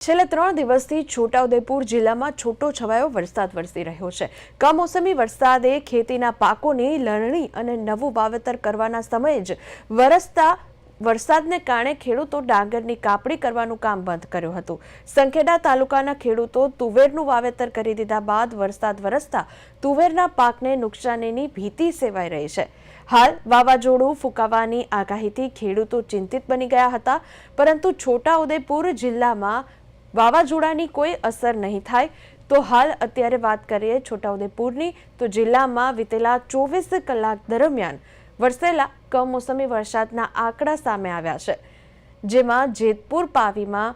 છેલ્લા ત્રણ દિવસથી છોટાઉદેપુર જિલ્લામાં છૂટો છવાયો વરસાદ વરસી રહ્યો છે. કમોસમી વરસાદે ખેતીના પાકોની લણણી અને નવું વાવેતર કરવાના સમયે જ વરસતા વરસાદને કારણે ખેડૂતો ડાંગરની કાપણી કરવાનું કામ બંધ કર્યું હતું. સંખેડા તાલુકાના ખેડૂતો તુવેરનું વાવેતર કરી દીધા બાદ વરસાદ વરસતા તુવેરના પાકને નુકસાનીની ભીતિ સેવાઈ રહી છે. હાલ વાવાઝોડું ફૂંકાવાની આગાહીથી ખેડૂતો ચિંતિત બની ગયા હતા, પરંતુ છોટાઉદેપુર જિલ્લામાં વાવાઝોડાની કોઈ અસર નહીં થાય. તો હાલ અત્યારે વાત કરીએ છોટાઉદેપુરની, તો જિલ્લામાં વિતેલા ચોવીસ કલાક દરમિયાન વરસેલા કમોસમી વરસાદના આંકડા સામે આવ્યા છે. જેમાં જેતપુર પાવીમાં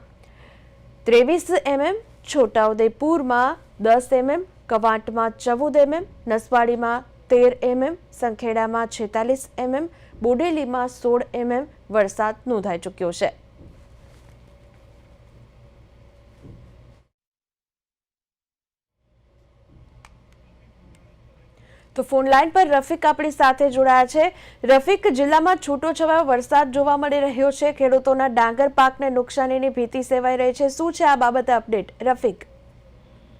ત્રેવીસ એમએમ, છોટાઉદેપુરમાં દસ એમએમ, કવાંટમાં ચૌદ એમએમ, નસવાડીમાં તેર એમએમ, સંખેડામાં છેતાલીસ એમએમ, બોડેલીમાં સોળ એમએમ વરસાદ નોંધાઈ ચૂક્યો છે. તો ફોન લાઈન પર રફીક આપણી સાથે જોડાયા છે. રફીક, જિલ્લામાં છૂટો છવાયો વરસાદ જોવા મળી રહ્યો છે. ખેડૂતોના ડાંગર પાકને નુકસાનીની ભીતિ સેવાઈ રહી છે. શું છે આ બાબતે અપડેટ? રફીક.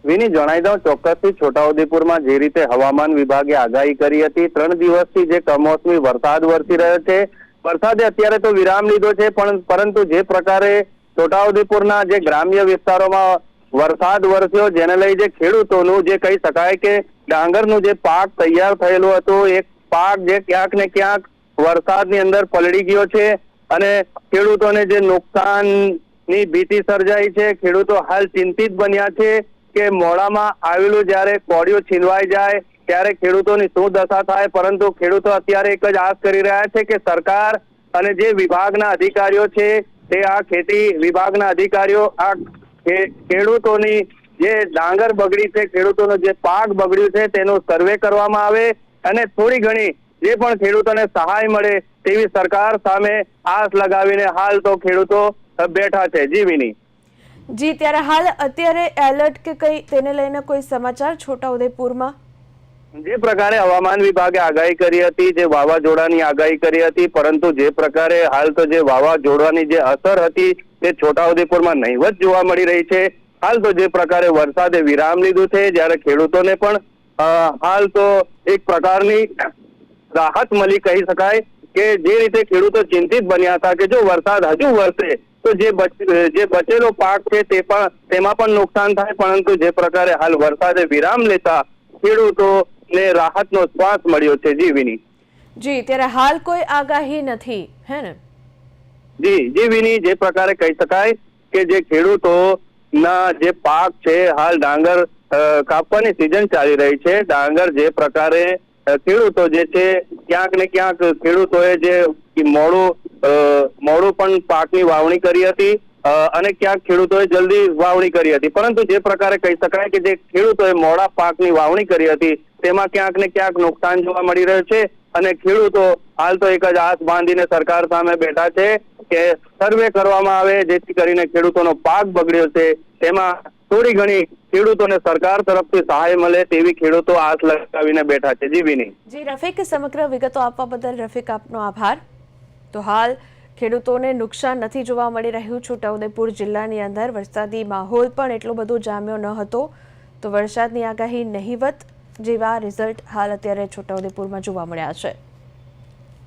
વિની જણાવી દઉં, ચોક્કસથી છોટાઉદેપુરમાં જે રીતે હવામાન વિભાગે આગાહી કરી હતી, ત્રણ દિવસથી જે કમોસમી વરસાદ વરસી રહ્યો છે. વરસાદે અત્યારે તો વિરામ લીધો છે, પણ પરંતુ જે પ્રકારે છોટાઉદેપુરના જે ગ્રામ્ય વિસ્તારોમાં વરસાદ વરસ્યો, જેને લઈ જે ખેડૂતોનું જે કહી શકાય કે ડાંગરનું જે પાક તૈયાર થયેલું હતું એક પાક જે ક્યાંક ને ક્યાંક વરસાદની અંદર પલળી ગયો છે અને ખેડૂતોને જે નુકસાનની ભીતિ સર્જાઈ છે, ખેડૂતો હાલ ચિંતિત બન્યા છે કે મોડામાં આવેલું જ્યારે કોડિયો છીનવાઈ જાય, ત્યારે ખેડૂતોની શું દશા થાય? પરંતુ ખેડૂતો અત્યારે એક જ આશ કરી રહ્યા છે કે સરકાર અને જે વિભાગના અધિકારીઓ છે, તે આ ખેતી વિભાગના અધિકારીઓ, આ ખેડૂતોની જે ડાંગર બગડી છે ખેડૂતોનો જે પાક બગડ્યું છે તેનો સર્વે કરવામાં આવે અને થોડી ઘણી જે પણ ખેડૂતોને સહાય મળે તેવી સરકાર સામે આસ લગાવીને હાલ તો ખેડૂતો બેઠા છે. જી વિની. જી ત્યારે હાલ અત્યારે એલર્ટ કે કઈ તેને લઈને કોઈ સમાચાર છોટાઉદેપુરમાં? જે પ્રકારે હવામાન વિભાગે આગાહી કરી હતી જે વાવાઝોડાની આગાહી કરી હતી પરંતુ જે પ્રકારે હાલ તો જે વાવાઝોડાની જે અસર હતી તે છોટાઉદેપુરમાં નહીવત જોવા મળી રહી છે. હાલ તો જે પ્રકારે વરસાદે વિરામ લીધું છે જ્યારે ખેડૂતોને પણ હાલ તો એક પ્રકારની રાહત મળી કહી શકાય કે જે રીતે ખેડૂતો ચિંતિત બન્યા હતા કે જો વરસાદ હજુ વરસે તો જે જે બચેલો પાક છે તે પણ તેમાં પણ નુકસાન થાય પરંતુ જે પ્રકારે હાલ વરસાદે વિરામ લેતા ખેડૂતોને રાહતનો શ્વાસ મળ્યો છે જીવીની. જી ત્યારે હાલ કોઈ આગાહી નથી હે ને? જી જી વિની જે પ્રકારે કહી શકાય કે જે ખેડૂતોના જે પાક છે, હાલ ડાંગર કાપવાની સિઝન ચાલી રહી છે. ડાંગર જે પ્રકારે ખેડૂતો જે છે, ક્યાંક ને ક્યાંક ખેડૂતોએ જે મોડું મોડું પણ પાકની વાવણી કરી હતી અને ક્યાંક ખેડૂતોએ જલ્દી વાવણી કરી હતી. પરંતુ જે પ્રકારે કહી શકાય કે જે ખેડૂતોએ મોડા પાકની વાવણી કરી હતી, તેમાં ક્યાંક ને ક્યાંક નુકસાન જોવા મળી રહ્યું છે. અને ખેડૂતો હાલ તો એક જ આસ બાંધીને સરકાર સામે બેઠા છે. કે સર્વે કરવામાં આવે, જેથી કરીને ખેડૂતોનો પાક બગડ્યો છે. તેમાં થોડી ઘણી ખેડૂતોને સરકાર તરફથી સહાય મળે તેવી ખેડૂતો આશ લગાવીને બેઠા છે. જીવીની જી, રફીક, સમગ્ર વિગતો આપવા બદલ રફીક આપનો આભાર. તો હાલ ખેડૂતોને નુકસાન નથી જોવા મળી રહ્યું. છોટાઉદેપુર જિલ્લાની અંદર વરસાદી માહોલ પણ એટલો બધો જામ્યો ન હતો. તો વરસાદની આગાહી નહીવત જેવા રિઝલ્ટ હાલ અત્યારે છોટાઉદેપુરમાં જોવા મળ્યા છે.